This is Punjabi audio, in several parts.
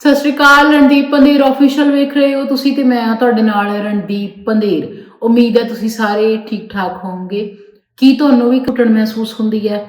ਸਤਿ ਸ਼੍ਰੀ ਅਕਾਲ, ਰਣਦੀਪ ਪੰਦੇਰ ਆਫੀਸ਼ੀਅਲ ਵੇਖ ਰਹੇ ਹੋ ਤੁਸੀਂ ਤੇ ਮੈਂ ਤੁਹਾਡੇ ਨਾਲ ਰਣਦੀਪ ਪੰਦੇਰ ਉਮੀਦ ਹੈ ਤੁਸੀਂ ਸਾਰੇ ਠੀਕ ਠਾਕ ਹੋਵੋਗੇ। ਕੀ ਤੁਹਾਨੂੰ ਵੀ ਘੁੱਟਣ ਮਹਿਸੂਸ ਹੁੰਦੀ ਹੈ?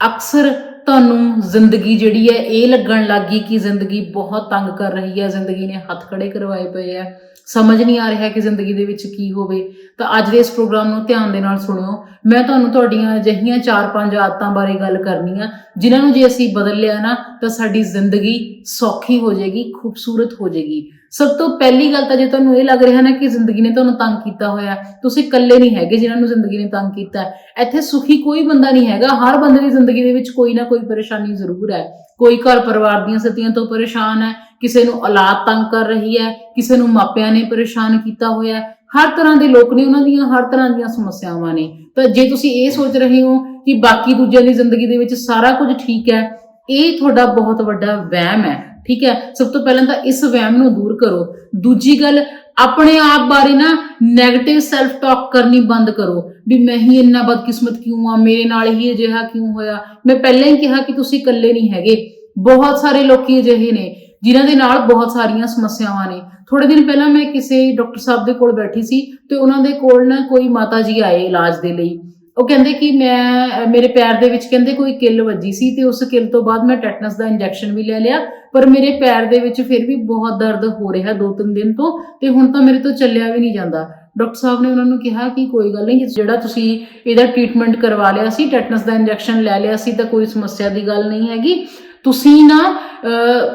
ਅਕਸਰ ਤੁਹਾਨੂੰ ਜ਼ਿੰਦਗੀ ਜਿਹੜੀ ਹੈ, ਇਹ ਲੱਗਣ ਲੱਗੀ ਕਿ ਜ਼ਿੰਦਗੀ ਬਹੁਤ ਤੰਗ ਕਰ ਰਹੀ ਹੈ, ਜ਼ਿੰਦਗੀ ਨੇ ਹੱਥ ਖੜੇ ਕਰਵਾਏ ਪਏ ਹੈ ਸਮਝ ਨਹੀਂ ਆ ਰਿਹਾ ਕਿ ਜ਼ਿੰਦਗੀ ਦੇ ਵਿੱਚ ਕੀ ਹੋਵੇ। ਤਾਂ ਅੱਜ ਦੇ ਇਸ ਪ੍ਰੋਗਰਾਮ ਨੂੰ ਧਿਆਨ ਦੇ ਨਾਲ ਸੁਣਿਓ ਮੈਂ ਤੁਹਾਨੂੰ ਤੁਹਾਡੀਆਂ ਅਜਿਹੀਆਂ 4-5 ਆਦਤਾਂ ਬਾਰੇ ਗੱਲ ਕਰਨੀ ਆ, ਜਿਨ੍ਹਾਂ ਨੂੰ ਜੇ ਅਸੀਂ ਬਦਲ ਲਿਆ ਨਾ, ਤਾਂ ਸਾਡੀ ਜ਼ਿੰਦਗੀ ਸੌਖੀ ਹੋ ਜਾਏਗੀ, ਖੂਬਸੂਰਤ ਹੋ ਜਾਏਗੀ। ਸਭ ਤੋਂ ਪਹਿਲੀ ਗੱਲ ਤਾਂ ਜੇ ਤੁਹਾਨੂੰ ਇਹ ਲੱਗ ਰਿਹਾ ਨਾ ਕਿ ਜ਼ਿੰਦਗੀ ਨੇ ਤੁਹਾਨੂੰ ਤੰਗ ਕੀਤਾ ਹੋਇਆ ਤੁਸੀਂ ਇਕੱਲੇ ਨਹੀਂ ਹੈਗੇ ਜਿਨ੍ਹਾਂ ਨੂੰ ਜ਼ਿੰਦਗੀ ਨੇ ਤੰਗ ਕੀਤਾ ਇੱਥੇ ਸੁਖੀ ਕੋਈ ਬੰਦਾ ਨਹੀਂ ਹੈਗਾ, ਹਰ ਬੰਦੇ ਦੀ ਜ਼ਿੰਦਗੀ ਦੇ ਵਿੱਚ ਕੋਈ ਨਾ ਕੋਈ ਪਰੇਸ਼ਾਨੀ ਜ਼ਰੂਰ ਹੈ। ਕੋਈ ਘਰ ਪਰਿਵਾਰ ਦੀਆਂ ਸਥਿਤੀਆਂ ਤੋਂ ਪਰੇਸ਼ਾਨ ਹੈ, ਕਿਸੇ ਨੂੰ ਔਲਾਦ ਤੰਗ ਕਰ ਰਹੀ ਹੈ, ਕਿਸੇ ਨੂੰ ਮਾਪਿਆਂ ਨੇ ਪਰੇਸ਼ਾਨ ਕੀਤਾ ਹੋਇਆ ਹਰ ਤਰ੍ਹਾਂ ਦੇ ਲੋਕ ਨੇ, ਉਹਨਾਂ ਦੀਆਂ ਹਰ ਤਰ੍ਹਾਂ ਦੀਆਂ ਸਮੱਸਿਆਵਾਂ ਨੇ। ਤਾਂ ਜੇ ਤੁਸੀਂ ਇਹ ਸੋਚ ਰਹੇ ਹੋ ਕਿ ਬਾਕੀ ਦੂਜਿਆਂ ਦੀ ਜ਼ਿੰਦਗੀ ਦੇ ਵਿੱਚ ਸਾਰਾ ਕੁਝ ਠੀਕ ਹੈ, ਇਹ ਤੁਹਾਡਾ ਬਹੁਤ ਵੱਡਾ ਵਹਿਮ ਹੈ। ਠੀਕ ਹੈ? ਸਭ ਤੋਂ ਪਹਿਲਾਂ ਤਾਂ ਇਸ ਵਹਿਮ ਨੂੰ ਦੂਰ ਕਰੋ। ਦੂਜੀ ਗੱਲ, ਆਪਣੇ ਆਪ ਬਾਰੇ ਨਾ 네ਗੇਟਿਵ ਸੈਲਫ ਟਾਕ ਕਰਨੀ ਬੰਦ ਕਰੋ। ਵੀ ਮੈਂ ਹੀ ਇੰਨਾ ਬਦਕਿਸਮਤ ਕਿਉਂ ਆ? ਮੇਰੇ ਨਾਲ ਹੀ ਅਜਿਹਾ ਕਿਉਂ ਹੋਇਆ? ਮੈਂ ਪਹਿਲਾਂ ਹੀ ਕਿਹਾ ਕਿ ਤੁਸੀਂ ਇਕੱਲੇ ਨਹੀਂ ਹੈਗੇ। ਬਹੁਤ ਸਾਰੇ ਲੋਕੀ ਅਜਿਹੇ ਨੇ, ਜਿਨ੍ਹਾਂ ਦੇ ਨਾਲ ਬਹੁਤ ਸਾਰੀਆਂ ਸਮੱਸਿਆਵਾਂ ਨੇ। ਥੋੜੇ ਦਿਨ ਪਹਿਲਾਂ ਮੈਂ ਕਿਸੇ ਡਾਕਟਰ ਸਾਹਿਬ ਦੇ ਕੋਲ ਬੈਠੀ ਸੀ ਤੇ ਉਹਨਾਂ ਦੇ ਕੋਲ ਨਾ ਕੋਈ ਮਾਤਾ ਜੀ ਆਏ ਇਲਾਜ ਦੇ ਲਈ। ਉਹ ਕਹਿੰਦੇ ਕਿ ਮੈਂ, ਮੇਰੇ ਪੈਰ ਦੇ ਵਿੱਚ ਕਹਿੰਦੇ ਕੋਈ ਕਿੱਲ ਵੱਜੀ ਸੀ ਤੇ ਉਸ ਕਿੱਲ ਤੋਂ ਬਾਅਦ ਮੈਂ ਟੈਟਨਸ ਦਾ ਇੰਜੈਕਸ਼ਨ ਵੀ ਲੈ ਲਿਆ, ਪਰ ਮੇਰੇ ਪੈਰ ਦੇ ਵਿੱਚ ਫਿਰ ਵੀ ਬਹੁਤ ਦਰਦ ਹੋ ਰਿਹਾ ਦੋ ਤਿੰਨ ਦਿਨ ਤੋਂ ਤੇ ਹੁਣ ਤਾਂ ਮੇਰੇ ਤੋਂ ਚੱਲਿਆ ਵੀ ਨਹੀਂ ਜਾਂਦਾ। ਡਾਕਟਰ ਸਾਹਿਬ ਨੇ ਉਹਨਾਂ ਨੂੰ ਕਿਹਾ ਕਿ ਕੋਈ ਗੱਲ ਨਹੀਂ, ਜਿਹੜਾ ਤੁਸੀਂ ਇਹਦਾ ਟ੍ਰੀਟਮੈਂਟ ਕਰਵਾ ਲਿਆ ਸੀ, ਟੈਟਨਸ ਦਾ ਇੰਜੈਕਸ਼ਨ ਲੈ ਲਿਆ ਸੀ, ਤਾਂ ਕੋਈ ਸਮੱਸਿਆ ਦੀ ਗੱਲ ਨਹੀਂ ਹੈਗੀ। ਤੁਸੀਂ ਨਾ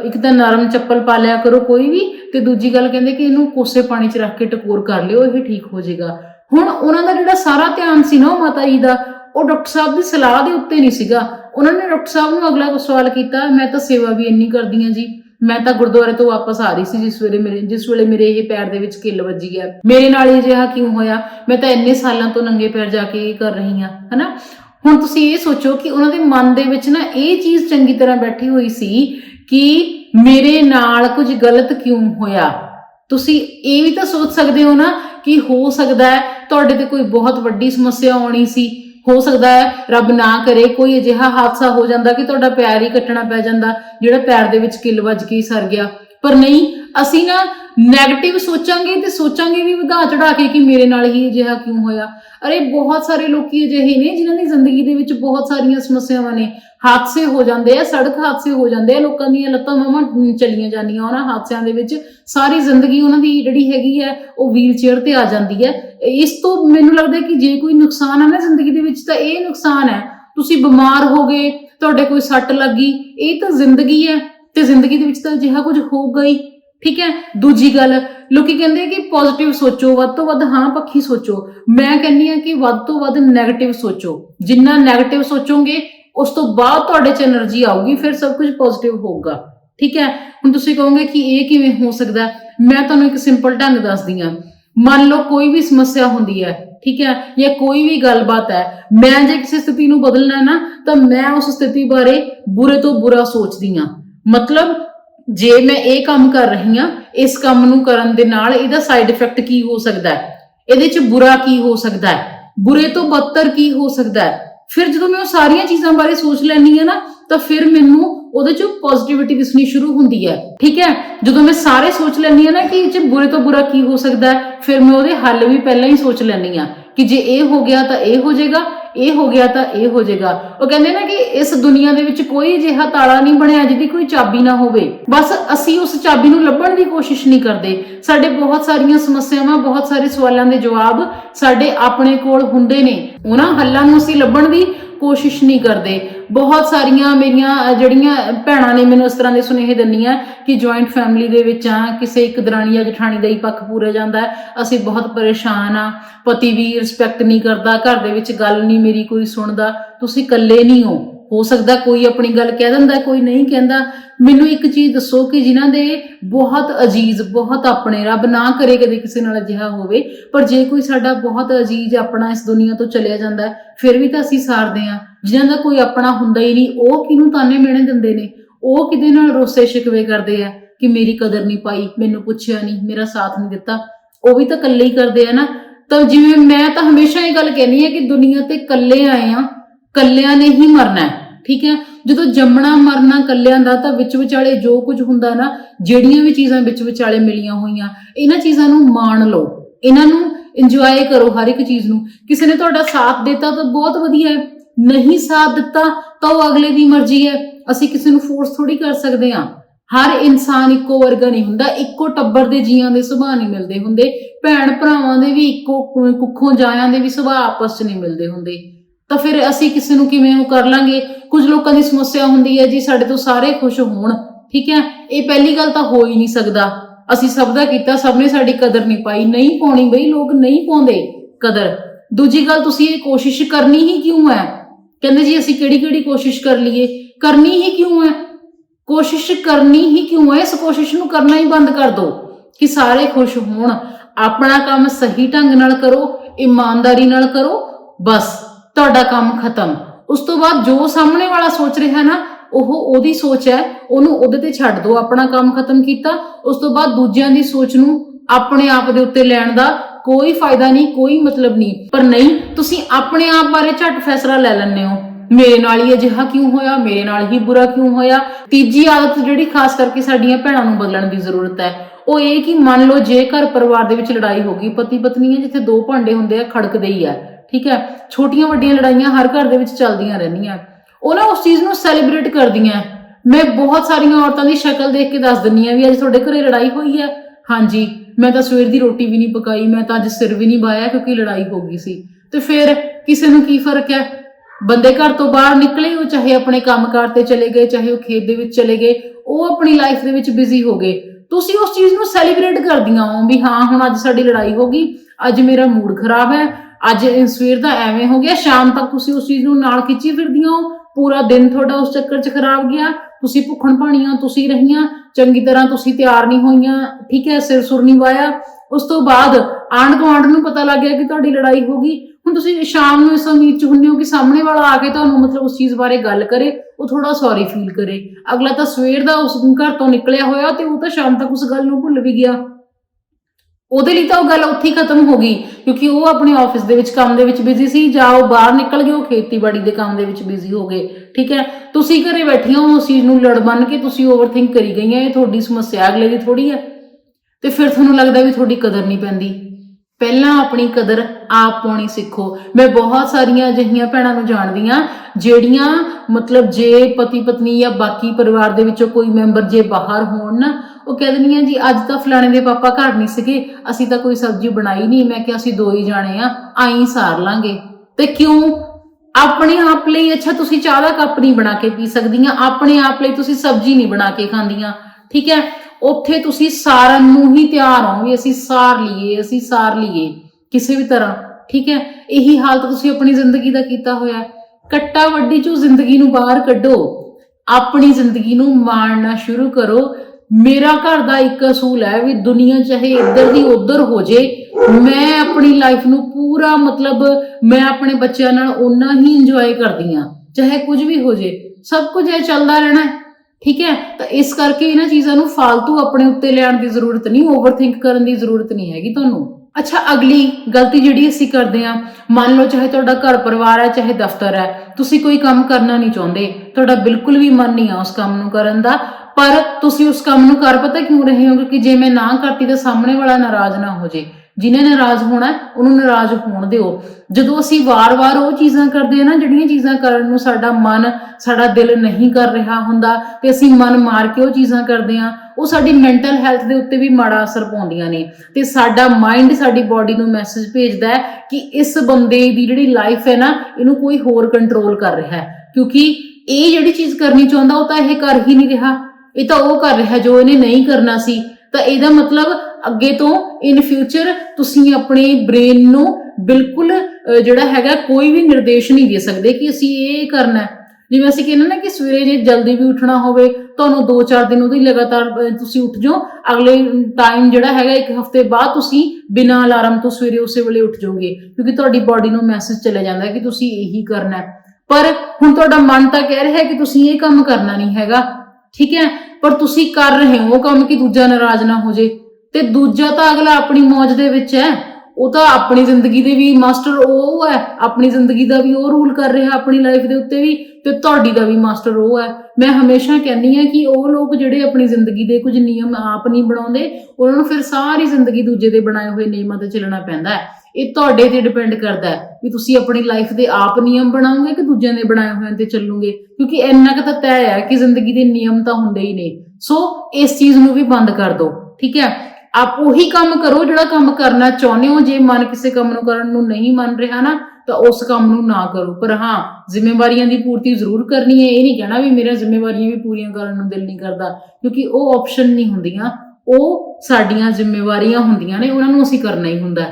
ਇੱਕ ਤਾਂ ਨਰਮ ਚੱਪਲ ਪਾ ਲਿਆ ਕਰੋ ਕੋਈ ਵੀ ਤੇ ਦੂਜੀ ਗੱਲ ਕਹਿੰਦੇ ਕਿ ਇਹਨੂੰ ਕੋਸੇ ਪਾਣੀ 'ਚ ਰੱਖ ਕੇ ਟਕੋਰ ਕਰ ਲਿਓ, ਇਹ ਠੀਕ ਹੋ ਜਾਏਗਾ। ਹੁਣ ਉਹਨਾਂ ਦਾ ਜਿਹੜਾ ਸਾਰਾ ਧਿਆਨ ਸੀ ਨਾ ਉਹ ਮਾਤਾ ਜੀ ਦਾ, ਉਹ ਡਾਕਟਰ ਸਾਹਿਬ ਦੀ ਸਲਾਹ ਦੇ ਉੱਤੇ ਨਹੀਂ ਸੀਗਾ। ਉਹਨਾਂ ਨੇ ਡਾਕਟਰ ਸਾਹਿਬ ਨੂੰ ਅਗਲਾ ਸਵਾਲ ਕੀਤਾ, ਮੈਂ ਤਾਂ ਸੇਵਾ ਵੀ ਇੰਨੀ ਕਰਦੀ ਹਾਂ ਜੀ। ਮੈਂ ਤਾਂ ਗੁਰਦੁਆਰੇ ਤੋਂ ਵਾਪਸ ਆ ਰਹੀ ਸੀ, ਜਿਸ ਵੇਲੇ ਮੇਰੇ, ਜਿਸ ਵੇਲੇ ਮੇਰੇ ਇਹ ਪੈਰ ਦੇ ਵਿੱਚ ਕਿੱਲ ਵੱਜੀ ਹੈ ਮੇਰੇ ਨਾਲ ਇਹ ਅਜਿਹਾ ਕਿਉਂ ਹੋਇਆ? ਮੈਂ ਤਾਂ ਇੰਨੇ ਸਾਲਾਂ ਤੋਂ ਨੰਗੇ ਪੈਰ ਜਾ ਕੇ ਇਹ ਕਰ ਰਹੀ ਹਾਂ, ਹਨਾ? ਹੁਣ ਤੁਸੀਂ ਇਹ ਸੋਚੋ ਕਿ ਉਹਨਾਂ ਦੇ ਮਨ ਦੇ ਵਿੱਚ ਨਾ ਇਹ ਚੀਜ਼ ਚੰਗੀ ਤਰ੍ਹਾਂ ਬੈਠੀ ਹੋਈ ਸੀ ਕਿ ਮੇਰੇ ਨਾਲ ਕੁਝ ਗਲਤ ਕਿਉਂ ਹੋਇਆ? ਤੁਸੀਂ ਇਹ ਵੀ ਤਾਂ ਸੋਚ ਸਕਦੇ ਹੋ ਨਾ ਕਿ ਹੋ ਸਕਦਾ ਹੈ ਤੁਹਾਡੇ ਤੇ ਕੋਈ ਬਹੁਤ ਵੱਡੀ ਸਮੱਸਿਆ ਆਉਣੀ ਸੀ। ਹੋ ਸਕਦਾ ਹੈ ਰੱਬ ਨਾ ਕਰੇ, ਕੋਈ ਅਜਿਹਾ ਹਾਦਸਾ ਹੋ ਜਾਂਦਾ ਕਿ ਤੁਹਾਡਾ ਪੈਰ ਹੀ ਕੱਟਣਾ ਪੈ ਜਾਂਦਾ, ਜਿਹੜਾ ਪੈਰ ਦੇ ਵਿੱਚ ਕਿੱਲ ਵੱਜ ਕੇ ਸਰ ਗਿਆ। ਪਰ ਨਹੀਂ, ਅਸੀਂ ਨਾ 네ਗੇਟਿਵ ਸੋਚਾਂਗੇ ਤੇ ਸੋਚਾਂਗੇ ਵੀ ਵਧਾ ਚੜਾ ਕੇ ਕਿ ਮੇਰੇ ਨਾਲ ਹੀ ਅਜਿਹਾ ਕਿਉਂ ਹੋਇਆ। ਅਰੇ, ਬਹੁਤ ਸਾਰੇ ਲੋਕੀ ਅਜਿਹੇ ਨੇ ਜਿਨ੍ਹਾਂ ਦੀ ਜ਼ਿੰਦਗੀ ਦੇ ਵਿੱਚ ਬਹੁਤ ਸਾਰੀਆਂ ਸਮੱਸਿਆਵਾਂ ਨੇ। ਹਾਦਸੇ ਹੋ ਜਾਂਦੇ ਆ ਸੜਕ ਹਾਦਸੇ ਹੋ ਜਾਂਦੇ ਆ ਲੋਕਾਂ ਦੀਆਂ ਲੱਤਾਂ ਬਾਹਾਂ ਅਮ, ਚਲੀਆਂ ਜਾਂਦੀਆਂ ਉਹਨਾਂ ਹਾਦਸਿਆਂ ਦੇ ਵਿੱਚ। ਸਾਰੀ ਜ਼ਿੰਦਗੀ ਉਹਨਾਂ ਦੀ ਜਿਹੜੀ ਹੈਗੀ ਹੈ ਉਹ ਵੀਲ ਚੇਅਰ ਤੇ ਆ ਜਾਂਦੀ ਹੈ। ਇਸ ਤੋਂ ਮੈਨੂੰ ਲੱਗਦਾ ਕਿ ਜੇ ਕੋਈ ਨੁਕਸਾਨ ਹੈ ਨਾ ਜ਼ਿੰਦਗੀ ਦੇ ਵਿੱਚ ਤਾਂ ਇਹ ਨੁਕਸਾਨ ਹੈ। ਤੁਸੀਂ ਬਿਮਾਰ ਹੋ ਗਏ ਤੁਹਾਡੇ ਕੋਈ ਸੱਟ ਲੱਗੀ ਇਹ ਤਾਂ ਜ਼ਿੰਦਗੀ ਹੈ। ਤੇ ਜ਼ਿੰਦਗੀ ਦੇ ਵਿੱਚ ਤਾਂ ਅਜਿਹਾ ਕੁਝ ਹੋਊਗਾ ਹੀ। ਠੀਕ ਹੈ? ਦੂਜੀ ਗੱਲ ਲੋਕੀ ਕਹਿੰਦੇ ਕਿ ਪੋਜ਼ਿਟਿਵ ਸੋਚੋ ਵੱਧ ਤੋਂ ਵੱਧ ਹਾਂ ਪੱਖੀ ਸੋਚੋ। ਮੈਂ ਕਹਿੰਨੀ ਆ ਕਿ ਵੱਧ ਤੋਂ ਵੱਧ 네ਗੇਟਿਵ ਸੋਚੋ। ਜਿੰਨਾ 네ਗੇਟਿਵ ਸੋਚੋਗੇ ਉਸ ਤੋਂ ਬਾਅਦ ਤੁਹਾਡੇ 'ਚ એનર્ਜੀ ਆਊਗੀ, ਫਿਰ ਸਭ ਕੁਝ ਪੋਜ਼ਿਟਿਵ ਹੋਊਗਾ। ਠੀਕ ਹੈ? ਹੁਣ ਤੁਸੀਂ ਕਹੋਗੇ ਕਿ ਇਹ ਕਿਵੇਂ ਹੋ ਸਕਦਾ ਮੈਂ ਤੁਹਾਨੂੰ ਇੱਕ ਸਿੰਪਲ ਢੰਗ ਦੱਸਦੀ ਹਾਂ। ਮੰਨ ਲਓ ਕੋਈ ਵੀ ਸਮੱਸਿਆ ਹੁੰਦੀ ਹੈ, ਠੀਕ ਹੈ? ਜਾਂ ਕੋਈ ਵੀ ਗੱਲਬਾਤ ਹੈ, ਮੈਂ ਜੇ ਕਿਸੇ ਸਥਿਤੀ ਨੂੰ ਬਦਲਣਾ ਨਾ, ਤਾਂ ਮੈਂ ਉਸ ਸਥਿਤੀ ਬਾਰੇ ਬੁਰੇ ਤੋਂ ਬੁਰਾ ਸੋਚਦੀ ਹਾਂ। ਮਤਲਬ, ਜੇ ਮੈਂ ਇਹ ਕੰਮ ਕਰ ਰਹੀ ਹਾਂ, ਇਸ ਕੰਮ ਨੂੰ ਕਰਨ ਦੇ ਨਾਲ ਇਹਦਾ ਸਾਈਡ ਇਫੈਕਟ ਕੀ ਹੋ ਸਕਦਾ ਹੈ? ਇਹਦੇ 'ਚ ਬੁਰਾ ਕੀ ਹੋ ਸਕਦਾ ਹੈ? ਬੁਰੇ ਤੋਂ ਬੱਤਰ ਕੀ ਹੋ ਸਕਦਾ ਹੈ? ਫਿਰ ਜਦੋਂ ਮੈਂ ਉਹ ਸਾਰੀਆਂ ਚੀਜ਼ਾਂ ਬਾਰੇ ਸੋਚ ਲੈਂਦੀ ਹਾਂ ਨਾ, ਤਾਂ ਫਿਰ ਮੈਨੂੰ ਉਹਦੇ ਚ ਪੋਜ਼ਿਟਿਵਿਟੀ ਦਿਸਣੀ ਸ਼ੁਰੂ ਹੁੰਦੀ ਹੈ। ਠੀਕ ਹੈ? ਜਦੋਂ ਮੈਂ ਸਾਰੇ ਸੋਚ ਲੈਂਦੀ ਹਾਂ ਨਾ ਕਿ ਇਹ ਚ ਬੁਰੇ ਤੋਂ ਬੁਰਾ ਕੀ ਹੋ ਸਕਦਾ ਹੈ, ਫਿਰ ਮੈਂ ਉਹਦੇ ਹੱਲ ਵੀ ਪਹਿਲਾਂ ਹੀ ਸੋਚ ਲੈਂਦੀ ਹਾਂ ਕਿ ਜੇ ਇਹ ਹੋ ਗਿਆ ਤਾਂ ਇਹ ਹੋ ਜਾਏਗਾ ਇਹ ਹੋ ਗਿਆ ਤਾਂ ਇਹ ਹੋ ਜਾਏਗਾ। ਉਹ ਕਹਿੰਦੇ ਨਾ ਕਿ ਇਸ ਦੁਨੀਆ ਦੇ ਵਿੱਚ ਕੋਈ ਅਜਿਹਾ ਤਾਲਾ ਨਹੀਂ ਬਣਿਆ ਜਿਹਦੀ ਕੋਈ ਚਾਬੀ ਨਾ ਹੋਵੇ। ਬਸ ਅਸੀਂ ਉਸ ਚਾਬੀ ਨੂੰ ਲੱਭਣ ਦੀ ਕੋਸ਼ਿਸ਼ ਨਹੀਂ ਕਰਦੇ। ਸਾਡੇ ਬਹੁਤ ਸਾਰੀਆਂ ਸਮੱਸਿਆਵਾਂ, ਬਹੁਤ ਸਾਰੇ ਸਵਾਲਾਂ ਦੇ ਜਵਾਬ ਸਾਡੇ ਆਪਣੇ ਕੋਲ ਹੁੰਦੇ ਨੇ। ਉਹਨਾਂ ਹੱਲਾਂ ਨੂੰ ਅਸੀਂ ਲੱਭਣ ਦੀ ਕੋਸ਼ਿਸ਼ ਨਹੀਂ ਕਰਦੇ। ਬਹੁਤ ਸਾਰੀਆਂ ਮੇਰੀਆਂ ਜਿਹੜੀਆਂ ਭੈਣਾਂ ਨੇ ਮੈਨੂੰ ਇਸ ਤਰ੍ਹਾਂ ਦੇ ਸੁਨੇਹੇ ਦਿੰਦੀਆਂ ਕਿ ਜੁਆਇੰਟ ਫੈਮਿਲੀ ਦੇ ਵਿੱਚ ਆ, ਕਿਸੇ ਇੱਕ ਦਰਾਣੀ ਜਾਂ ਜਠਾਣੀ ਦਾ ਹੀ ਪੱਖ ਪੂਰਾ ਜਾਂਦਾ ਅਸੀਂ ਬਹੁਤ ਪਰੇਸ਼ਾਨ ਆ, ਪਤੀ ਵੀ ਰਿਸਪੈਕਟ ਨਹੀਂ ਕਰਦਾ, ਘਰ ਦੇ ਵਿੱਚ ਗੱਲ ਨਹੀਂ ਮੇਰੀ ਕੋਈ ਸੁਣਦਾ। ਤੁਸੀਂ ਇਕੱਲੇ ਨਹੀਂ ਹੋ। ਹੋ ਸਕਦਾ ਕੋਈ ਆਪਣੀ ਗੱਲ ਕਹਿ ਦਿੰਦਾ, ਕੋਈ ਨਹੀਂ ਕਹਿੰਦਾ। ਮੈਨੂੰ ਇੱਕ ਚੀਜ਼ ਦੱਸੋ ਕਿ ਜਿਨ੍ਹਾਂ ਦੇ ਬਹੁਤ ਅਜੀਜ਼, ਬਹੁਤ ਆਪਣੇ ਰੱਬ ਨਾ ਕਰੇ ਕਦੇ ਕਿਸੇ ਨਾਲ ਅਜਿਹਾ ਹੋਵੇ, ਪਰ ਜੇ ਕੋਈ ਸਾਡਾ ਬਹੁਤ ਅਜੀਜ਼ ਆਪਣਾ ਇਸ ਦੁਨੀਆ ਤੋਂ ਚਲਿਆ ਜਾਂਦਾ, ਫਿਰ ਵੀ ਤਾਂ ਅਸੀਂ ਸਾਰਦੇ ਹਾਂ। ਜਿਨ੍ਹਾਂ ਦਾ ਕੋਈ ਆਪਣਾ ਹੁੰਦਾ ਹੀ ਨਹੀਂ, ਉਹ ਕਿਹਨੂੰ ਤਾਨੇ ਮਿਹਣੇ ਦਿੰਦੇ ਨੇ? ਉਹ ਕਿਹਦੇ ਨਾਲ ਰੋਸੇ ਸ਼ਿਕਵੇ ਕਰਦੇ ਆ ਕਿ ਮੇਰੀ ਕਦਰ ਨਹੀਂ ਪਾਈ, ਮੈਨੂੰ ਪੁੱਛਿਆ ਨਹੀਂ, ਮੇਰਾ ਸਾਥ ਨਹੀਂ ਦਿੱਤਾ? ਉਹ ਵੀ ਤਾਂ ਇਕੱਲੇ ਹੀ ਕਰਦੇ ਆ ਨਾ। ਤਾਂ ਜਿਵੇਂ ਮੈਂ ਤਾਂ ਹਮੇਸ਼ਾ ਇਹ ਗੱਲ ਕਹਿੰਦੀ ਆ ਕਿ ਦੁਨੀਆ ਤੇ ਇਕੱਲੇ ਆਏ ਆ ਕੱਲਿਆਂ ਨੇ ਹੀ ਮਰਨਾ ਹੈ। ਠੀਕ ਹੈ? ਜਦੋਂ ਜੰਮਣਾ ਮਰਨਾ ਕੱਲਿਆਂ ਦਾ, ਤਾਂ ਵਿੱਚ ਵਿਚਾਲੇ ਜੋ ਕੁਝ ਹੁੰਦਾ ਨਾ, ਜਿਹੜੀਆਂ ਵੀ ਚੀਜ਼ਾਂ ਵਿੱਚ ਵਿਚਾਲੇ ਮਿਲੀਆਂ ਹੋਈਆਂ, ਇਹਨਾਂ ਚੀਜ਼ਾਂ ਨੂੰ ਮਾਣ ਲਓ। ਇਹਨਾਂ ਨੂੰ ਇੰਜੋਏ ਕਰੋ ਹਰ ਇੱਕ ਚੀਜ਼ ਨੂੰ। ਕਿਸੇ ਨੇ ਤੁਹਾਡਾ ਸਾਥ ਦਿੱਤਾ ਤਾਂ ਬਹੁਤ ਵਧੀਆ ਹੈ। ਨਹੀਂ ਸਾਥ ਦਿੱਤਾ ਤਾਂ ਉਹ ਅਗਲੇ ਦੀ ਮਰਜ਼ੀ ਹੈ। ਅਸੀਂ ਕਿਸੇ ਨੂੰ ਫੋਰਸ ਥੋੜੀ ਕਰ ਸਕਦੇ ਹਾਂ। ਹਰ ਇਨਸਾਨ ਇੱਕੋ ਵਰਗਾ ਨਹੀਂ ਹੁੰਦਾ। ਇੱਕੋ ਟੱਬਰ ਦੇ ਜੀਆਂ ਦੇ ਸੁਭਾਅ ਨਹੀਂ ਮਿਲਦੇ ਹੁੰਦੇ। ਭੈਣ ਭਰਾਵਾਂ ਦੇ ਵੀ ਇੱਕੋ ਕੁੱਖੋਂ ਜਾਇਆਂ ਦੇ ਵੀ ਸੁਭਾਅ ਆਪਸ 'ਚ ਨਹੀਂ ਮਿਲਦੇ ਹੁੰਦੇ। ਤਾਂ ਫਿਰ ਅਸੀਂ ਕਿਸੇ ਨੂੰ ਕਿਵੇਂ ਉਹ ਕਰ ਲਾਂਗੇ? ਕੁਝ ਲੋਕਾਂ ਦੀ ਸਮੱਸਿਆ ਹੁੰਦੀ ਹੈ ਜੀ, ਸਾਡੇ ਤੋਂ ਸਾਰੇ ਖੁਸ਼ ਹੋਣ। ਠੀਕ ਹੈ? ਇਹ ਪਹਿਲੀ ਗੱਲ ਤਾਂ ਹੋ ਹੀ ਨਹੀਂ ਸਕਦਾ। ਅਸੀਂ ਸਭ ਦਾ ਕੀਤਾ, ਸਭ ਨੇ ਸਾਡੀ ਕਦਰ ਨਹੀਂ ਪਾਈ ਨਹੀਂ ਪਾਉਣੀ ਬਈ, ਲੋਕ ਨਹੀਂ ਪਾਉਂਦੇ ਕਦਰ। ਦੂਜੀ ਗੱਲ, ਤੁਸੀਂ ਇਹ ਕੋਸ਼ਿਸ਼ ਕਰਨੀ ਹੀ ਕਿਉਂ ਹੈ? ਕਹਿੰਦੇ ਜੀ, ਅਸੀਂ ਕਿਹੜੀ ਕਿਹੜੀ ਕੋਸ਼ਿਸ਼ ਕਰ ਲਈਏ? ਕਰਨੀ ਹੀ ਕਿਉਂ ਹੈ? ਕੋਸ਼ਿਸ਼ ਕਰਨੀ ਹੀ ਕਿਉਂ ਹੈ? ਇਸ ਕੋਸ਼ਿਸ਼ ਨੂੰ ਕਰਨਾ ਹੀ ਬੰਦ ਕਰ ਦਿਓ ਕਿ ਸਾਰੇ ਖੁਸ਼ ਹੋਣ। ਆਪਣਾ ਕੰਮ ਸਹੀ ਢੰਗ ਨਾਲ ਕਰੋ, ਇਮਾਨਦਾਰੀ ਨਾਲ ਕਰੋ, ਬਸ। ਤੁਹਾਡਾ ਕੰਮ ਖਤਮ। ਉਸ ਤੋਂ ਬਾਅਦ ਜੋ ਸਾਹਮਣੇ ਵਾਲਾ ਸੋਚ ਰਿਹਾ ਨਾ, ਉਹ ਉਹਦੀ ਸੋਚ ਹੈ, ਉਹਨੂੰ ਉਹਦੇ ਤੇ ਛੱਡ ਦਿਓ, ਆਪਣਾ ਕੰਮ ਖਤਮ ਕੀਤਾ। ਉਸ ਤੋਂ ਬਾਅਦ ਦੂਜਿਆਂ ਦੀ ਸੋਚ ਨੂੰ ਆਪਣੇ ਆਪ ਦੇ ਉੱਤੇ ਲੈਣ ਦਾ ਕੋਈ ਫਾਇਦਾ ਨਹੀਂ, ਕੋਈ ਮਤਲਬ ਨਹੀਂ। ਪਰ ਨਹੀਂ, ਤੁਸੀਂ ਆਪਣੇ ਆਪ ਬਾਰੇ ਝਟ ਫੈਸਲਾ ਲੈ ਲੈਂਦੇ ਹੋ। ਮੇਰੇ ਨਾਲ ਹੀ ਅਜਿਹਾ ਕਿਉਂ ਹੋਇਆ, ਮੇਰੇ ਨਾਲ ਹੀ ਬੁਰਾ ਕਿਉਂ ਹੋਇਆ? ਤੀਜੀ ਆਦਤ ਜਿਹੜੀ ਖਾਸ ਕਰਕੇ ਸਾਡੀਆਂ ਭੈਣਾਂ ਨੂੰ ਬਦਲਣ ਦੀ ਜ਼ਰੂਰਤ ਹੈ, ਉਹ ਇਹ ਕਿ ਮੰਨ ਲਓ ਜੇ ਘਰ ਪਰਿਵਾਰ ਦੇ ਵਿੱਚ ਲੜਾਈ ਹੋ ਗਈ ਪਤੀ ਪਤਨੀ ਹੈ, ਜਿੱਥੇ ਦੋ ਭਾਂਡੇ ਹੁੰਦੇ ਆ, ਖੜਕਦੇ ਹੀ ਆ। ਠੀਕ ਹੈ? ਛੋਟੀਆਂ ਵੱਡੀਆਂ ਲੜਾਈਆਂ ਹਰ ਘਰ ਦੇ ਵਿੱਚ ਚੱਲਦੀਆਂ ਰਹਿੰਦੀਆਂ। ਉਹ ਨਾ ਉਸ ਚੀਜ਼ ਨੂੰ ਸੈਲੀਬ੍ਰੇਟ ਕਰਦੀਆਂ। ਮੈਂ ਬਹੁਤ ਸਾਰੀਆਂ ਔਰਤਾਂ ਦੀ ਸ਼ਕਲ ਦੇਖ ਕੇ ਦੱਸ ਦਿੰਨੀ ਆ ਵੀ ਅੱਜ ਤੁਹਾਡੇ ਘਰੇ ਲੜਾਈ ਹੋਈ ਹੈ। ਹਾਂਜੀ, ਮੈਂ ਤਾਂ ਸਵੇਰ ਦੀ ਰੋਟੀ ਵੀ ਨਹੀਂ ਪਕਾਈ, ਮੈਂ ਤਾਂ ਅੱਜ ਸਿਰ ਵੀ ਨਹੀਂ ਬਾਇਆ ਕਿਉਂਕਿ ਲੜਾਈ ਹੋ ਗਈ ਸੀ। ਤੇ ਫਿਰ ਕਿਸੇ ਨੂੰ ਕੀ ਫ਼ਰਕ ਹੈ? ਬੰਦੇ ਘਰ ਤੋਂ ਬਾਹਰ ਨਿਕਲੇ ਉਹ, ਚਾਹੇ ਆਪਣੇ ਕੰਮਕਾਰ ਤੇ ਚਲੇ ਗਏ, ਚਾਹੇ ਉਹ ਖੇਤ ਦੇ ਵਿੱਚ ਚਲੇ ਗਏ, ਉਹ ਆਪਣੀ ਲਾਈਫ ਦੇ ਵਿੱਚ ਬਿਜ਼ੀ ਹੋ ਗਏ। ਤੁਸੀਂ ਉਸ ਚੀਜ਼ ਨੂੰ ਸੈਲੀਬ੍ਰੇਟ ਕਰਦੀਆਂ ਹੋ ਵੀ ਹਾਂ, ਹੁਣ ਅੱਜ ਸਾਡੀ ਲੜਾਈ ਹੋ ਗਈ, ਅੱਜ ਮੇਰਾ ਮੂਡ ਖਰਾਬ ਹੈ ਅੱਜ ਸਵੇਰ ਦਾ ਐਵੇਂ ਹੋ ਗਿਆ, ਸ਼ਾਮ ਤੱਕ ਤੁਸੀਂ ਉਸ ਚੀਜ਼ ਨੂੰ ਨਾਲ ਖਿੱਚੀ ਫਿਰਦੀਆਂ ਹੋ, ਪੂਰਾ ਦਿਨ ਤੁਹਾਡਾ ਉਸ ਚੱਕਰ 'ਚ ਖਰਾਬ ਗਿਆ, ਤੁਸੀਂ ਭੁੱਖਣ ਭਾਣੀਆਂ ਤੁਸੀਂ ਰਹੀਆਂ, ਚੰਗੀ ਤਰ੍ਹਾਂ ਤੁਸੀਂ ਤਿਆਰ ਨਹੀਂ ਹੋਈਆਂ, ਠੀਕ ਹੈ, ਸਿਰ ਸੁਰ ਨਹੀਂ ਵਾਇਆ। ਉਸ ਤੋਂ ਬਾਅਦ ਆਂਢ ਗੁਆਂਢ ਨੂੰ ਪਤਾ ਲੱਗ ਗਿਆ ਕਿ ਤੁਹਾਡੀ ਲੜਾਈ ਹੋ ਗਈ। ਹੁਣ ਤੁਸੀਂ ਸ਼ਾਮ ਨੂੰ ਇਸ ਉਮੀਦ 'ਚ ਹੁੰਦੇ ਹੋ ਕਿ ਸਾਹਮਣੇ ਵਾਲਾ ਆ ਕੇ ਤੁਹਾਨੂੰ ਮਤਲਬ ਉਸ ਚੀਜ਼ ਬਾਰੇ ਗੱਲ ਕਰੇ, ਉਹ ਥੋੜਾ ਸੌਰੀ ਫੀਲ ਕਰੇ। ਅਗਲਾ ਤਾਂ ਸਵੇਰ ਦਾ ਉਸ ਘਰ ਤੋਂ ਨਿਕਲਿਆ ਹੋਇਆ ਤੇ ਉਹ ਤਾਂ ਸ਼ਾਮ ਤੱਕ ਉਸ ਗੱਲ ਨੂੰ ਭੁੱਲ ਵੀ ਗਿਆ। ਉਹਦੇ ਲਈ ਤਾਂ ਉਹ ਗੱਲ ਉੱਥੇ ਹੀ ਖਤਮ ਹੋ ਗਈ, ਕਿਉਂਕਿ ਉਹ ਆਪਣੇ ਆਫਿਸ ਦੇ ਵਿੱਚ ਕੰਮ ਦੇ ਵਿੱਚ ਬਿਜ਼ੀ ਸੀ ਜਾਂ ਉਹ ਬਾਹਰ ਨਿਕਲ ਗਏ, ਉਹ ਖੇਤੀਬਾੜੀ ਦੇ ਕੰਮ ਦੇ ਵਿੱਚ ਬਿਜ਼ੀ ਹੋ ਗਏ, ਠੀਕ ਹੈ? ਤੁਸੀਂ ਘਰੇ ਬੈਠੀਆਂ ਹੋ, ਉਸ ਚੀਜ਼ ਨੂੰ ਲੜ ਬਣ ਕੇ ਤੁਸੀਂ ਓਵਰਥਿੰਕ ਕਰੀ ਗਈਆਂ, ਇਹ ਤੁਹਾਡੀ ਸਮੱਸਿਆ ਅਗਲੇ ਦੀ ਥੋੜੀ ਹੈ। ਤੇ ਫਿਰ ਤੁਹਾਨੂੰ ਲੱਗਦਾ ਵੀ ਤੁਹਾਡੀ ਕਦਰ ਨਹੀਂ ਪੈਂਦੀ। ਪਹਿਲਾਂ ਆਪਣੀ ਕਦਰ ਆਪ ਪਾਉਣੀ ਸਿੱਖੋ। ਮੈਂ ਬਹੁਤ ਸਾਰੀਆਂ ਅਜਿਹੀਆਂ ਭੈਣਾਂ ਨੂੰ ਜਾਣਦੀ ਆ ਜਿਹੜੀਆਂ ਮਤਲਬ ਜੇ ਪਤੀ ਪਤਨੀ ਜਾਂ ਬਾਕੀ ਪਰਿਵਾਰ ਦੇ ਵਿੱਚੋਂ ਕੋਈ ਮੈਂਬਰ ਜੇ ਬਾਹਰ ਹੋਣ ਨਾ ਉਹ ਕਹਿ ਦਿੰਦੀਆਂ, ਜੀ, ਅੱਜ ਤਾਂ ਫਲਾਣੇ ਦੇ ਪਾਪਾ ਘਰ ਨਹੀਂ ਸੀਗੇ, ਅਸੀਂ ਤਾਂ ਕੋਈ ਸਬਜ਼ੀ ਬਣਾਈ ਨਹੀਂ। ਮੈਂ ਕਿਹਾ, ਅਸੀਂ ਦੋ ਹੀ ਜਾਣੇ ਆ ਆਈ ਸਾਰ ਲਾਂਗੇ। ਤੇ ਕਿਉਂ? ਆਪਣੇ ਆਪ ਲਈ ਅੱਛਾ, ਤੁਸੀਂ ਚਾਹ ਦਾ ਕੱਪ ਨਹੀਂ ਬਣਾ ਕੇ ਪੀ ਸਕਦੀਆਂ। ਆਪਣੇ ਆਪ ਲਈ ਤੁਸੀਂ ਸਬਜ਼ੀ ਨਹੀਂ ਬਣਾ ਕੇ ਖਾਂਦੀਆਂ। ਠੀਕ ਹੈ? ਉੱਥੇ ਤੁਸੀਂ ਸਾਰਨ ਨੂੰ ਹੀ ਤਿਆਰ ਹੋ ਵੀ ਅਸੀਂ ਸਾਰ ਲਈਏ, ਅਸੀਂ ਸਾਰ ਲਈਏ, ਕਿਸੇ ਵੀ ਤਰ੍ਹਾਂ, ਠੀਕ ਹੈ? ਇਹੀ ਹਾਲਤ ਤੁਸੀਂ ਆਪਣੀ ਜ਼ਿੰਦਗੀ ਦਾ ਕੀਤਾ ਹੋਇਆ ਹੈ। ਕੱਟਾ ਵੱਡੀ ਚੋਂ ਜ਼ਿੰਦਗੀ ਨੂੰ ਬਾਹਰ ਕੱਢੋ। ਆਪਣੀ ਜ਼ਿੰਦਗੀ ਨੂੰ ਮਾਣਨਾ ਸ਼ੁਰੂ ਕਰੋ। ਮੇਰਾ ਘਰ ਦਾ ਇੱਕ ਅਸੂਲ ਹੈ ਵੀ ਦੁਨੀਆ ਚਾਹੇ ਇੱਧਰ ਦੀ ਉੱਧਰ ਹੋ ਜੇ, ਮੈਂ ਆਪਣੀ ਲਾਈਫ ਨੂੰ ਪੂਰਾ ਮਤਲਬ ਮੈਂ ਆਪਣੇ ਬੱਚਿਆਂ ਨਾਲ ਓਨਾ ਹੀ ਇੰਜੋਏ ਕਰਦੀ ਆ ਚਾਹੇ ਕੁਝ ਵੀ ਹੋ ਜੇ, ਸਭ ਕੁਝ ਇਹ ਚੱਲਦਾ ਰਹਿਣਾ ਠੀਕ ਹੈ? ਤਾਂ ਇਸ ਕਰਕੇ ਇਹਨਾਂ ਚੀਜ਼ਾਂ ਨੂੰ ਫालतू ਆਪਣੇ ਉੱਤੇ ਲੈਣ ਦੀ ਜ਼ਰੂਰਤ ਨਹੀਂ ਓਵਰਥਿੰਕ ਕਰਨ ਦੀ ਜ਼ਰੂਰਤ ਨਹੀਂ ਹੈਗੀ ਤੁਹਾਨੂੰ। ਅੱਛਾ, ਅਗਲੀ ਗਲਤੀ ਜਿਹੜੀ ਅਸੀਂ ਕਰਦੇ ਆ ਮੰਨ ਲਓ ਚਾਹੇ ਤੁਹਾਡਾ ਘਰ ਪਰਿਵਾਰ ਹੈ, ਚਾਹੇ ਦਫ਼ਤਰ ਹੈ, ਤੁਸੀਂ ਕੋਈ ਕੰਮ ਕਰਨਾ ਨਹੀਂ ਚਾਹੁੰਦੇ, ਤੁਹਾਡਾ ਬਿਲਕੁਲ ਵੀ ਮਨ ਨਹੀਂ ਆ ਉਸ ਕੰਮ ਨੂੰ ਕਰਨ ਦਾ। ਪਰ ਤੁਸੀਂ ਉਸ ਕੰਮ ਨੂੰ ਕਰ ਪਤਾ ਕਿਉਂ ਰਹੇ ਹੋ ਕਿਉਂਕਿ ਜੇ ਮੈਂ ਨਾ ਕਰਤੀ ਤਾਂ ਸਾਹਮਣੇ ਵਾਲਾ ਨਾਰਾਜ਼ ਨਾ ਹੋ ਜੇ। ਜਿਹਨੇ ਨਾਰਾਜ਼ ਹੋਣਾ ਉਹਨੂੰ ਨਾਰਾਜ਼ ਹੋਣ ਦਿਓ। ਜਦੋਂ ਅਸੀਂ ਵਾਰ-ਵਾਰ ਉਹ ਚੀਜ਼ਾਂ ਕਰਦੇ ਆ ਨਾ, ਜਿਹੜੀਆਂ ਚੀਜ਼ਾਂ ਕਰਨ ਨੂੰ ਸਾਡਾ ਮਨ, ਸਾਡਾ ਦਿਲ ਨਹੀਂ ਕਰ ਰਿਹਾ ਹੁੰਦਾ, ਤੇ ਅਸੀਂ ਮਨ ਮਾਰ ਕੇ ਉਹ ਚੀਜ਼ਾਂ ਕਰਦੇ ਆ ਉਹ ਸਾਡੀ ਮੈਂਟਲ ਹੈਲਥ ਦੇ ਉੱਤੇ ਵੀ ਮਾੜਾ ਅਸਰ ਪਾਉਂਦੀਆਂ ਨੇ। ਤੇ ਸਾਡਾ ਮਾਈਂਡ ਸਾਡੀ ਬਾਡੀ ਨੂੰ ਮੈਸੇਜ ਭੇਜਦਾ ਹੈ ਕਿ ਇਸ ਬੰਦੇ ਦੀ ਜਿਹੜੀ ਲਾਈਫ ਹੈ ਨਾ, ਇਹਨੂੰ ਕੋਈ ਹੋਰ ਕੰਟਰੋਲ ਕਰ ਰਿਹਾ ਹੈ। ਕਿਉਂਕਿ ਇਹ ਜਿਹੜੀ ਚੀਜ਼ ਕਰਨੀ ਚਾਹੁੰਦਾ, ਉਹ ਤਾਂ ਇਹ ਕਰ ਹੀ ਨਹੀਂ ਰਿਹਾ। ਇਹ ਤਾਂ ਉਹ ਕਰ ਰਿਹਾ ਜੋ ਇਹਨੇ ਨਹੀਂ ਕਰਨਾ ਸੀ। ਤਾਂ ਇਹਦਾ ਮਤਲਬ ਅੱਗੇ ਤੋਂ ਇਨ ਫਿਊਚਰ ਤੁਸੀਂ ਆਪਣੇ ਬ੍ਰੇਨ ਨੂੰ ਬਿਲਕੁਲ ਜਿਹੜਾ ਹੈਗਾ ਕੋਈ ਵੀ ਨਿਰਦੇਸ਼ ਨਹੀਂ ਦੇ ਸਕਦੇ ਕਿ ਅਸੀਂ ਇਹ ਕਰਨਾ ਜਿਵੇਂ ਅਸੀਂ ਕਹਿੰਦੇ ਨਾ ਕਿ ਸਵੇਰੇ ਜੇ ਜਲਦੀ ਵੀ ਉੱਠਣਾ ਹੋਵੇ, ਤੁਹਾਨੂੰ 2-4 ਦਿਨ ਉਹਦੀ ਲਗਾਤਾਰ ਤੁਸੀਂ ਉੱਠ ਜਾਓ। ਅਗਲੇ ਟਾਈਮ ਜਿਹੜਾ ਹੈਗਾ ਇੱਕ ਹਫ਼ਤੇ ਬਾਅਦ ਤੁਸੀਂ ਬਿਨਾਂ ਅਲਾਰਮ ਤੋਂ ਸਵੇਰੇ ਉਸੇ ਵੇਲੇ ਉੱਠ ਜਾਓਗੇ, ਕਿਉਂਕਿ ਤੁਹਾਡੀ ਬਾਡੀ ਨੂੰ ਮੈਸੇਜ ਚਲੇ ਜਾਂਦਾ ਕਿ ਤੁਸੀਂ ਇਹੀ ਕਰਨਾ ਹੈ। ਪਰ ਹੁਣ ਤੁਹਾਡਾ ਮਨ ਤਾਂ ਕਹਿ ਰਿਹਾ ਹੈ ਕਿ ਤੁਸੀਂ ਇਹ ਕੰਮ ਕਰਨਾ ਨਹੀਂ ਹੈਗਾ, ਠੀਕ ਹੈ? ਪਰ ਤੁਸੀਂ ਕਰ ਰਹੇ ਹੋ ਉਹ ਕੰਮ ਕਿ ਦੂਜਾ ਨਾਰਾਜ਼ ਨਾ ਹੋ ਜੇ ਤੇ ਦੂਜਾ ਤਾਂ ਅਗਲਾ ਆਪਣੀ ਮੌਜ ਦੇ ਵਿੱਚ ਹੈ। ਉਹ ਤਾਂ ਆਪਣੀ ਜ਼ਿੰਦਗੀ ਦੇ ਵੀ ਮਾਸਟਰ ਉਹ ਹੈ। ਆਪਣੀ ਜ਼ਿੰਦਗੀ ਦਾ ਵੀ ਉਹ ਰੂਲ ਕਰ ਰਿਹਾ ਆਪਣੀ ਲਾਈਫ ਦੇ ਉੱਤੇ ਵੀ ਤੇ ਤੁਹਾਡੀ ਦਾ ਵੀ ਮਾਸਟਰ ਉਹ ਹੈ। ਮੈਂ ਹਮੇਸ਼ਾ ਕਹਿੰਨੀ ਆ ਕਿ ਉਹ ਲੋਕ ਜਿਹੜੇ ਆਪਣੀ ਜ਼ਿੰਦਗੀ ਦੇ ਕੁਝ ਨਿਯਮ ਆਪ ਨਹੀਂ ਬਣਾਉਂਦੇ, ਉਹਨਾਂ ਨੂੰ ਫਿਰ ਸਾਰੀ ਜ਼ਿੰਦਗੀ ਦੂਜੇ ਦੇ ਬਣਾਏ ਹੋਏ ਨਿਯਮਾਂ ਤੇ ਚੱਲਣਾ ਪੈਂਦਾ ਹੈ। ਇਹ ਤੁਹਾਡੇ ਤੇ ਡਿਪੈਂਡ ਕਰਦਾ ਹੈ ਵੀ ਤੁਸੀਂ ਆਪਣੀ ਲਾਈਫ ਦੇ ਆਪ ਨਿਯਮ ਬਣਾਓਗੇ ਕਿ ਦੂਜਿਆਂ ਦੇ ਬਣਾਏ ਹੋਇਆਂ ਤੇ ਚੱਲੋਗੇ? ਕਿਉਂਕਿ ਇੰਨਾ ਕੁ ਤਾਂ ਤੈਅ ਹੈ ਕਿ ਜ਼ਿੰਦਗੀ ਦੇ ਨਿਯਮ ਤਾਂ ਹੁੰਦੇ ਹੀ ਨੇ। ਸੋ ਇਸ ਚੀਜ਼ ਨੂੰ ਵੀ ਬੰਦ ਕਰ ਦਿਓ, ਠੀਕ ਹੈ? ਆਪ ਉਹੀ ਕੰਮ ਕਰੋ ਜਿਹੜਾ ਕੰਮ ਕਰਨਾ ਚਾਹੁੰਦੇ ਹੋ। ਜੇ ਮਨ ਕਿਸੇ ਕੰਮ ਨੂੰ ਕਰਨ ਨੂੰ ਨਹੀਂ ਮੰਨ ਰਿਹਾ ਨਾ, ਤਾਂ ਉਸ ਕੰਮ ਨੂੰ ਨਾ ਕਰੋ। ਪਰ ਹਾਂ, ਜ਼ਿੰਮੇਵਾਰੀਆਂ ਦੀ ਪੂਰਤੀ ਜ਼ਰੂਰ ਕਰਨੀ ਹੈ। ਇਹ ਨਹੀਂ ਕਹਿਣਾ ਵੀ ਮੇਰਾ ਜ਼ਿੰਮੇਵਾਰੀਆਂ ਵੀ ਪੂਰੀਆਂ ਕਰਨ ਨੂੰ ਦਿਲ ਨਹੀਂ ਕਰਦਾ, ਕਿਉਂਕਿ ਉਹ ਆਪਸ਼ਨ ਨਹੀਂ ਹੁੰਦੀਆਂ। ਉਹ ਸਾਡੀਆਂ ਜ਼ਿੰਮੇਵਾਰੀਆਂ ਹੁੰਦੀਆਂ ਨੇ, ਉਹਨਾਂ ਨੂੰ ਅਸੀਂ ਕਰਨਾ ਹੀ ਹੁੰਦਾ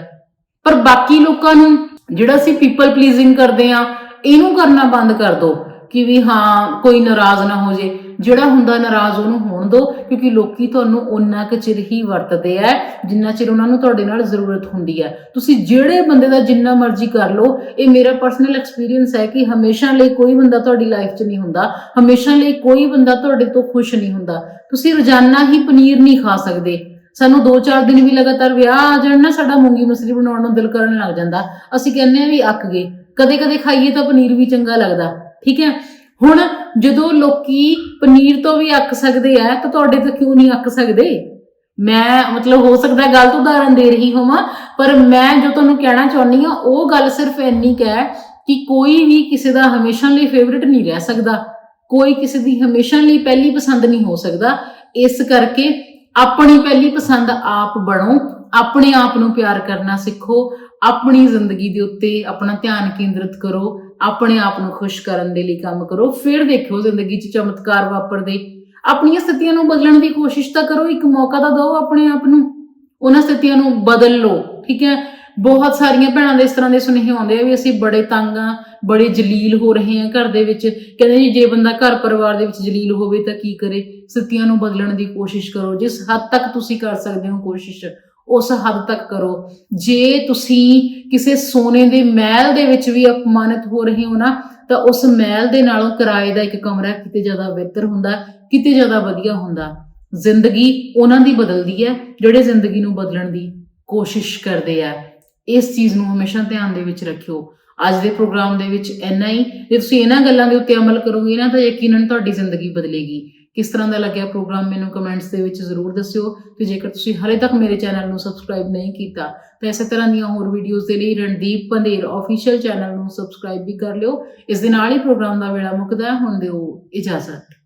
ਪਰ ਬਾਕੀ ਲੋਕਾਂ ਨੂੰ ਜਿਹੜਾ ਅਸੀਂ ਪੀਪਲ ਪਲੀਜ਼ਿੰਗ ਕਰਦੇ ਆ ਇਹਨੂੰ ਕਰਨਾ ਬੰਦ ਕਰ ਦਿਓ ਕਿ ਵੀ ਹਾਂ, ਕੋਈ ਨਾਰਾਜ਼ ਨਾ ਹੋ ਜੇ। ਜਿਹੜਾ ਹੁੰਦਾ ਨਾਰਾਜ਼ ਉਹਨੂੰ ਹੋਣ ਦਿਓ ਕਿਉਂਕਿ ਲੋਕੀ ਤੁਹਾਨੂੰ ਓਨਾ ਕੁ ਚਿਰ ਹੀ ਵਰਤਦੇ ਆ, ਜਿੰਨਾ ਚਿਰ ਉਹਨਾਂ ਨੂੰ ਤੁਹਾਡੇ ਨਾਲ ਜ਼ਰੂਰਤ ਹੁੰਦੀ ਹੈ ਤੁਸੀਂ ਜਿਹੜੇ ਬੰਦੇ ਦਾ ਜਿੰਨਾ ਮਰਜ਼ੀ ਕਰ ਲਓ, ਇਹ ਮੇਰਾ ਪਰਸਨਲ ਐਕਸਪੀਰੀਅੰਸ ਹੈ ਕਿ ਹਮੇਸ਼ਾ ਲਈ ਕੋਈ ਬੰਦਾ ਤੁਹਾਡੀ ਲਾਈਫ 'ਚ ਨਹੀਂ ਹੁੰਦਾ, ਹਮੇਸ਼ਾ ਲਈ ਕੋਈ ਬੰਦਾ ਤੁਹਾਡੇ ਤੋਂ ਖੁਸ਼ ਨਹੀਂ ਹੁੰਦਾ। ਤੁਸੀਂ ਰੋਜ਼ਾਨਾ ਹੀ ਪਨੀਰ ਨਹੀਂ ਖਾ ਸਕਦੇ। ਸਾਨੂੰ 2-4 ਦਿਨ ਵੀ ਲਗਾਤਾਰ ਵਿਆਹ ਆ ਜਾਣ ਨਾ, ਸਾਡਾ ਮੂੰਗੀ ਮਸਰੀ ਬਣਾਉਣ ਨੂੰ ਦਿਲ ਕਰਨ ਲੱਗ ਜਾਂਦਾ। ਅਸੀਂ ਕਹਿੰਦੇ ਆ ਵੀ ਅੱਕ ਗਏ। ਕਦੇ-ਕਦੇ ਖਾਈਏ ਤਾਂ ਪਨੀਰ ਵੀ ਚੰਗਾ ਲੱਗਦਾ। ਠੀਕ ਹੈ? ਹੁਣ ਜਦੋਂ ਲੋਕੀ ਪਨੀਰ ਤੋਂ ਵੀ ਅੱਕ ਸਕਦੇ ਆ, ਤਾਂ ਤੁਹਾਡੇ ਤੋਂ ਕਿਉਂ ਨਹੀਂ ਅੱਕ ਸਕਦੇ? ਮੈਂ, ਮਤਲਬ ਹੋ ਸਕਦਾ ਗਲਤ ਉਦਾਹਰਨ ਦੇ ਰਹੀ ਹੋਵਾਂ, ਪਰ ਮੈਂ ਜੋ ਤੁਹਾਨੂੰ ਕਹਿਣਾ ਚਾਹੁੰਦੀ ਆ ਉਹ ਗੱਲ ਸਿਰਫ ਇੰਨੀ ਕੁ ਹੈ ਕਿ ਕੋਈ ਵੀ ਕਿਸੇ ਦਾ ਹਮੇਸ਼ਾ ਲਈ ਫੇਵਰਿਟ ਨਹੀਂ ਰਹਿ ਸਕਦਾ। ਕੋਈ ਕਿਸੇ ਦੀ ਹਮੇਸ਼ਾ ਲਈ ਪਹਿਲੀ ਪਸੰਦ ਨਹੀਂ ਹੋ ਸਕਦਾ। ਇਸ ਕਰਕੇ ਆਪਣੀ ਪਹਿਲੀ ਪਸੰਦ ਆਪ ਬਣੋ, ਆਪਣੇ ਆਪ ਨੂੰ ਪਿਆਰ ਕਰਨਾ ਸਿੱਖੋ, ਆਪਣੀ ਜ਼ਿੰਦਗੀ ਦੇ ਉੱਤੇ ਆਪਣਾ ਧਿਆਨ ਕੇਂਦਰਿਤ ਕਰੋ ਆਪਣੇ ਆਪ ਨੂੰ ਖੁਸ਼ ਕਰਨ ਦੇ ਲਈ ਕੰਮ ਕਰੋ। ਫਿਰ ਦੇਖਿਓ ਜ਼ਿੰਦਗੀ 'ਚ ਚਮਤਕਾਰ ਵਾਪਰਦੇ। ਆਪਣੀਆਂ ਸਥਿਤੀਆਂ ਨੂੰ ਬਦਲਣ ਦੀ ਕੋਸ਼ਿਸ਼ ਤਾਂ ਕਰੋ। ਇੱਕ ਮੌਕਾ ਤਾਂ ਦਿਓ ਆਪਣੇ ਆਪ ਨੂੰ। ਉਹਨਾਂ ਸਥਿਤੀਆਂ ਨੂੰ ਬਦਲ ਲਓ। ਠੀਕ ਹੈ? ਬਹੁਤ ਸਾਰੀਆਂ ਭੈਣਾਂ ਦੇ ਇਸ ਤਰ੍ਹਾਂ ਦੇ ਸੁਨੇਹੇ ਆਉਂਦੇ ਆ ਵੀ ਅਸੀਂ ਬੜੇ ਤੰਗ ਆ, ਬੜੇ ਜਲੀਲ ਹੋ ਰਹੇ ਆ ਘਰ ਦੇ ਵਿੱਚ। ਕਹਿੰਦੇ ਜੀ, ਜੇ ਬੰਦਾ ਘਰ ਪਰਿਵਾਰ ਦੇ ਵਿੱਚ ਜਲੀਲ ਹੋਵੇ ਤਾਂ ਕੀ ਕਰੇ? ਸਥਿਤੀਆਂ ਨੂੰ ਬਦਲਣ ਦੀ ਕੋਸ਼ਿਸ਼ ਕਰੋ। ਜਿਸ ਹੱਦ ਤੱਕ ਤੁਸੀਂ ਕਰ ਸਕਦੇ ਹੋ ਕੋਸ਼ਿਸ਼। ਉਸ ਹੱਦ ਤੱਕ ਕਰੋ। ਜੇ ਤੁਸੀਂ ਕਿਸੇ ਸੋਨੇ ਦੇ ਮਹਿਲ ਦੇ ਵਿੱਚ ਵੀ ਅਪਮਾਨਿਤ ਹੋ ਰਹੇ ਹੋ ਨਾ, ਤਾਂ ਉਸ ਮਹਿਲ ਦੇ ਨਾਲੋਂ ਕਿਰਾਏ ਦਾ ਇੱਕ ਕਮਰਾ ਕਿਤੇ ਜ਼ਿਆਦਾ ਬਿਹਤਰ ਹੁੰਦਾ, ਕਿਤੇ ਜ਼ਿਆਦਾ ਵਧੀਆ ਹੁੰਦਾ। ਜ਼ਿੰਦਗੀ ਉਹਨਾਂ ਦੀ ਬਦਲਦੀ ਹੈ, ਜਿਹੜੇ ਜ਼ਿੰਦਗੀ ਨੂੰ ਬਦਲਣ ਦੀ ਕੋਸ਼ਿਸ਼ ਕਰਦੇ ਆ। ਇਸ ਚੀਜ਼ ਨੂੰ ਹਮੇਸ਼ਾ ਧਿਆਨ ਦੇ ਵਿੱਚ ਰੱਖਿਓ। ਅੱਜ ਦੇ ਪ੍ਰੋਗਰਾਮ ਦੇ ਵਿੱਚ ਇੰਨਾ ਹੀ। ਜੇ ਤੁਸੀਂ ਇਹਨਾਂ ਗੱਲਾਂ ਦੇ ਉੱਤੇ ਅਮਲ ਕਰੋਗੇ ਨਾ, ਤਾਂ ਯਕੀਨਨ ਤੁਹਾਡੀ ਜ਼ਿੰਦਗੀ ਬਦਲੇਗੀ। ਕਿਸ ਤਰ੍ਹਾਂ ਦਾ ਲੱਗਿਆ ਪ੍ਰੋਗਰਾਮ ਮੈਨੂੰ ਕਮੈਂਟਸ ਦੇ ਵਿੱਚ ਜ਼ਰੂਰ ਦੱਸਿਓ ਤੇ ਜੇਕਰ ਤੁਸੀਂ ਹਾਲੇ ਤੱਕ ਮੇਰੇ ਚੈਨਲ ਨੂੰ ਸਬਸਕ੍ਰਾਈਬ ਨਹੀਂ ਕੀਤਾ, ਤਾਂ ਇਸੇ ਤਰ੍ਹਾਂ ਦੀਆਂ ਹੋਰ ਵੀਡੀਓਜ਼ ਦੇ ਲਈ ਰਣਦੀਪ ਪੰਦੇਰ ਅਫੀਸ਼ੀਅਲ ਚੈਨਲ ਨੂੰ ਸਬਸਕ੍ਰਾਈਬ ਵੀ ਕਰ ਲਿਓ। ਇਸ ਦੇ ਨਾਲ ਹੀ ਪ੍ਰੋਗਰਾਮ ਦਾ ਵੇਲਾ ਮੁੱਕਦਾ ਹੁਣ ਦਿਓ ਇਜਾਜ਼ਤ।